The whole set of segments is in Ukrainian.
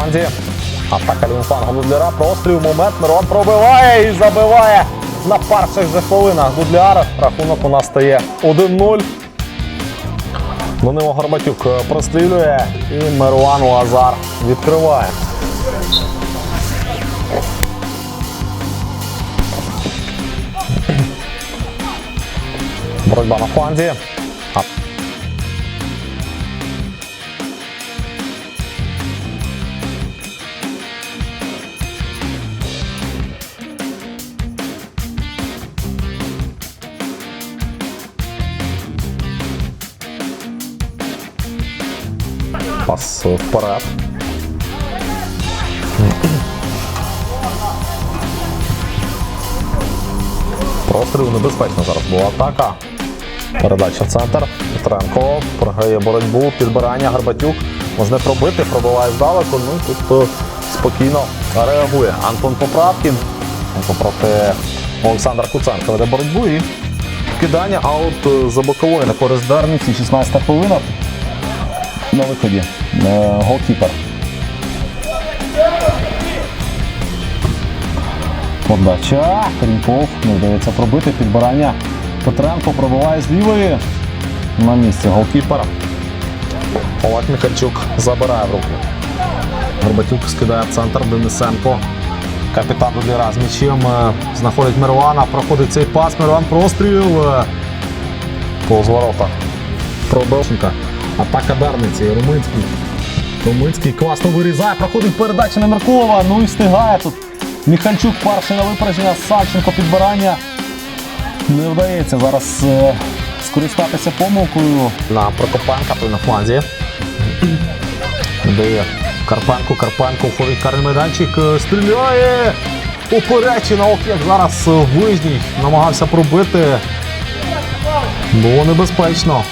Фланзі. Атака лівим флангом Дудляра. Простріл. Момент. Мирон пробиває і забиває на перших же хвилинах. Дудляр. Рахунок у нас стає 1-0. Данило Горбатюк е, прострілює і Мируан Лазар відкриває. Боротьба на фланзі. Пас вперед. Простріл небезпечно зараз була атака. Передача в центр. Петренко програє боротьбу, підбирання, Гарбатюк. Можна пробити, пробиває здалеку. Ну тут е, спокійно реагує. Антон Поправкін. Проти Олександра Куценка веде боротьбу і кидання аут е, за бокової на користь Дарниці. 16 хвилина. На виході. Е, Голкіпер. Подача. Кріньков не вдається пробити. Підбирання. Петренко пробиває з лівої. На місці голкіпера. Олег Михальчук забирає в руки. Горбатюк скидає в центр Денисенко. Капітан Дудляра з м'ячем е, знаходить Мируана. Проходить цей пас. Мируан простріл. е, Повз ворота. Атака Дарниці. Руминський. Руминський класно вирізає. Проходить передача на Меркулова. Ну і встигає тут. Міхальчук перший на випередження. Савченко підбирання. Не вдається зараз е, скористатися помилкою. На Прокопенка, той на фланзі. Дає Карпенко, Карпенко входить карний майданчик, е, стріляє! Поперечина, ох, як зараз е, Вижній намагався пробити. Було небезпечно.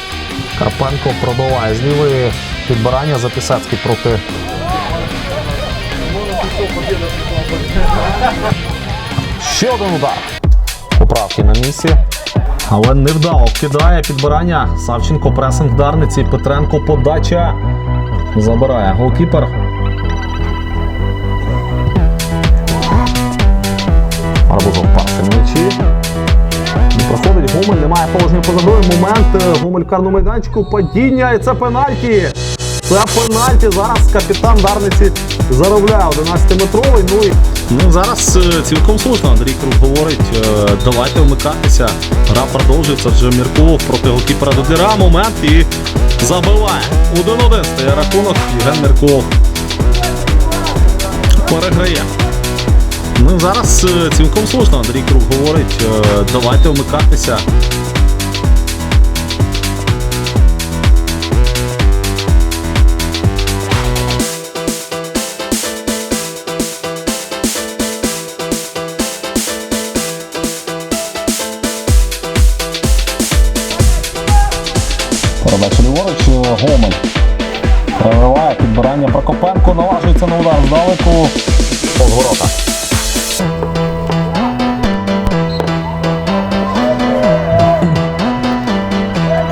Карпенко пробиває з лівої підбирання за Пісецький проти. Ще один удар. Поправки на місці. Але невдало кидає підбирання. Савченко пресинг Дарниці. Петренко подача. Забирає голкіпер. Арбузов на м'ячі. Проходить Гомель, немає положення поза грою. Момент. е, Гомель в карному майданчику. Падіння і це пенальті. Це пенальті. Зараз капітан Дарниці заробляє 11-метровий. Ну і Ну зараз е, цілком слушно Андрій Круг говорить, е, давайте вмикатися. Гра продовжується вже Міркулов проти голкіпера Дудляра. Момент і забиває. 1-1 стає рахунок. Євген Міркулов переграє. Ну зараз е, цілком слушно Андрій Круг говорить, е, давайте вмикатися. Передача ліворуч, е, Гомель. Прориває підбирання Прокопенко, наважується на удар здалеку. Повз ворота.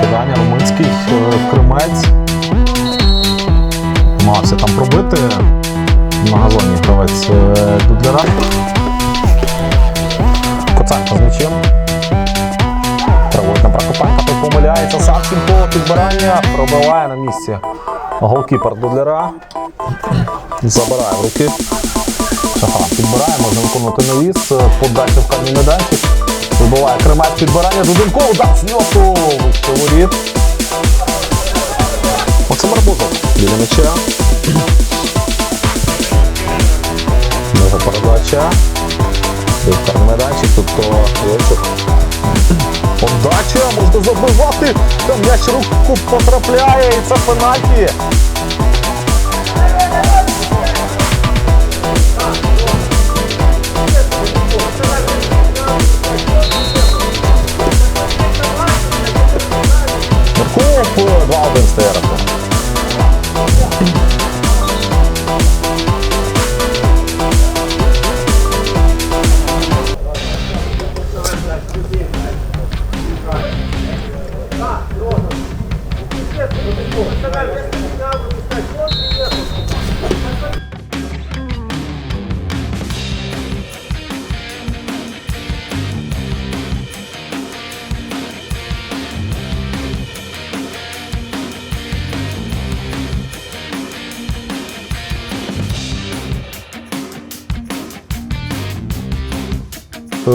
Кидання Румунський, е, Кримець. Намагався там пробити. На газоні гравець е, Дудляра. Коценко з м'ячем. Проводить на Прокопенка, той помиляється. Савченко підбирання пробиває на місці. Голкіпер Дудляра. Забирає в руки. Шафран підбирає, можна виконувати навіс. Подача в карний майданчик. Вибиває Кремець підбирання. Дуденко, удар з ньоту. Вище воріт. Максим Арбузов біля м'яча. Його передача. І в карний майданчик, тобто Євчук. Подача, можна забивати. Там м'яч руку потрапляє і це пенальті. Instagram.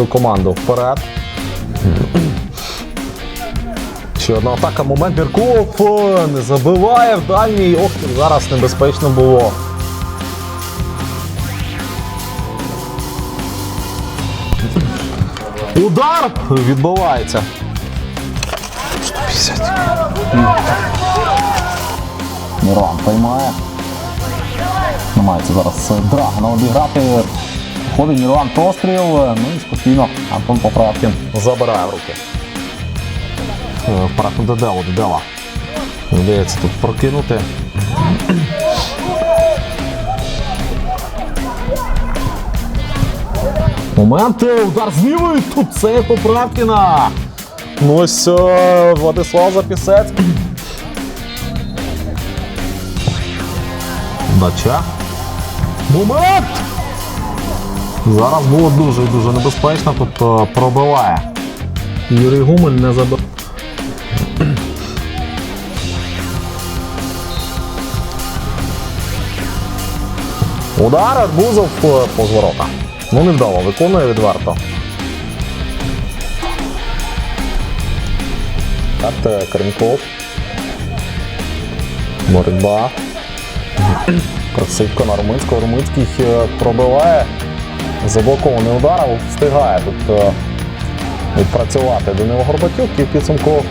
Команду вперед. Ще одна атака, момент Мірков е, не забиває в дальній. Ох, зараз небезпечно було. Удар відбувається. 150. Мірон приймає. Намагається зараз е, Драгана обіграти. Ходить Мірон простріл. е, Ну і спокійно Антон Поправкін. Забирає в руки. Е, Вперед на Дедела. Вдається тут прокинути. Момент, удар з лівої, тут це Поправкіна. Ну ось е, Владислав Запісець. Дача. Момент! Зараз було дуже і дуже небезпечно, тут е, пробиває. Юрій Гумель не забив. Удар Арбузов е, по зворота. Ну невдало, виконує відверто. Так, е, Кренков. Боротьба. Красивко на Руминського. Руминський е, пробиває. Заблокований удар, встигає тут е, відпрацювати Данило Горбатюк і в підсумку.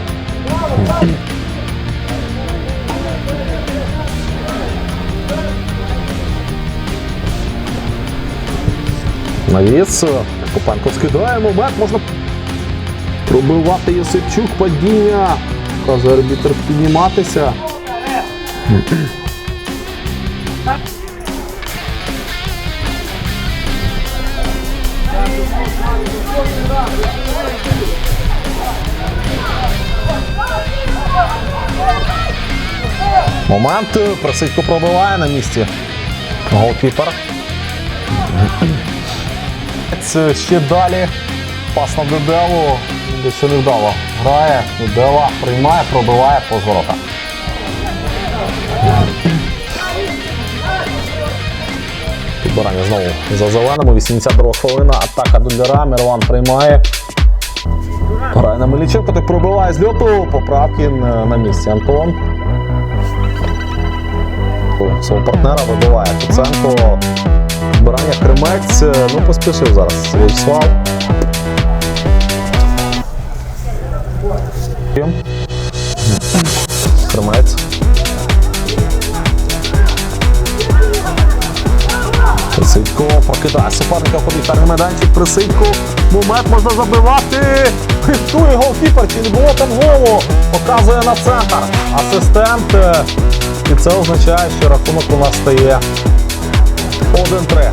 Навіс. Копенко скидає момент, можна пробивати Єсипчук, падіння. Каже арбітр підніматися. Момент. Просидько пробиває на місці. Голкіпер. Це Ще далі. Пас на Деделу. Дещо невдало. Грає. Дедела приймає, пробиває по ворота. Підбирання знову за зеленому. 82 хвилина. Атака Дуляра. Мирлан приймає. Грає на Меліченко, так пробиває з льоту. Поправки на місці. Антон. Свого партнера вибиває Куценко. Збирання Кремець. е, Ну, поспішив зараз Вячеслав. Прокидає суперника в ходить майданчик. Присидько. Момент можна забивати. Хистує голкіпер. Чи не було там голу? Показує на центр. Асистент. І це означає, що рахунок у нас стає 1-3.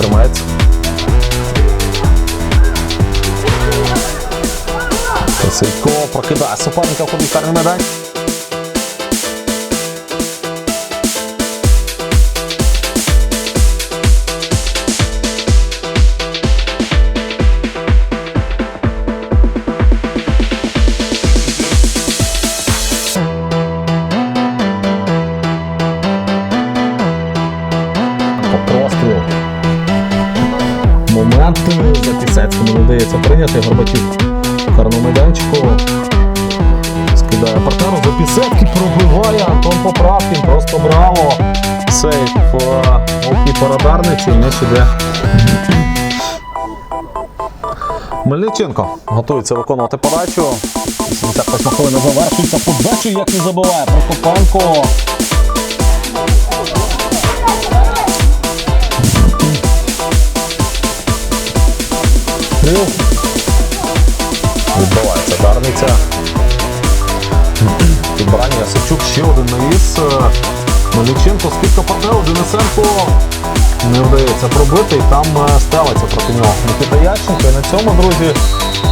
Кремець. Присидько прокидає суперника в ходить майданчик. По прострілу. Момент за Пісецьким не вдається прийняти Горбатюк. Карному майданчику. Скидає партнеру за Пісецький, пробиває Антон Поправкін. Просто браво. Сейф голкіпера Дарниці. М'яч іде. Мельниченко готується виконувати подачу. 88 хвилина завершується. Подачу як не забиває Прокопенко. Стріл. Відбувається Дарниця. Підбирання Ясичук, ще один навіс. Мельниченко, скидка партнеру, Денисенко не вдається пробити і там е, стелиться проти нього Микита Яченко. І на цьому, друзі,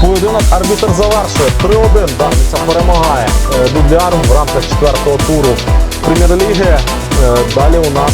поєдинок арбітр завершує. 3-1. Дарниця перемагає е, дубляром в рамках четвертого туру прем'єр-ліги. Е, Далі у нас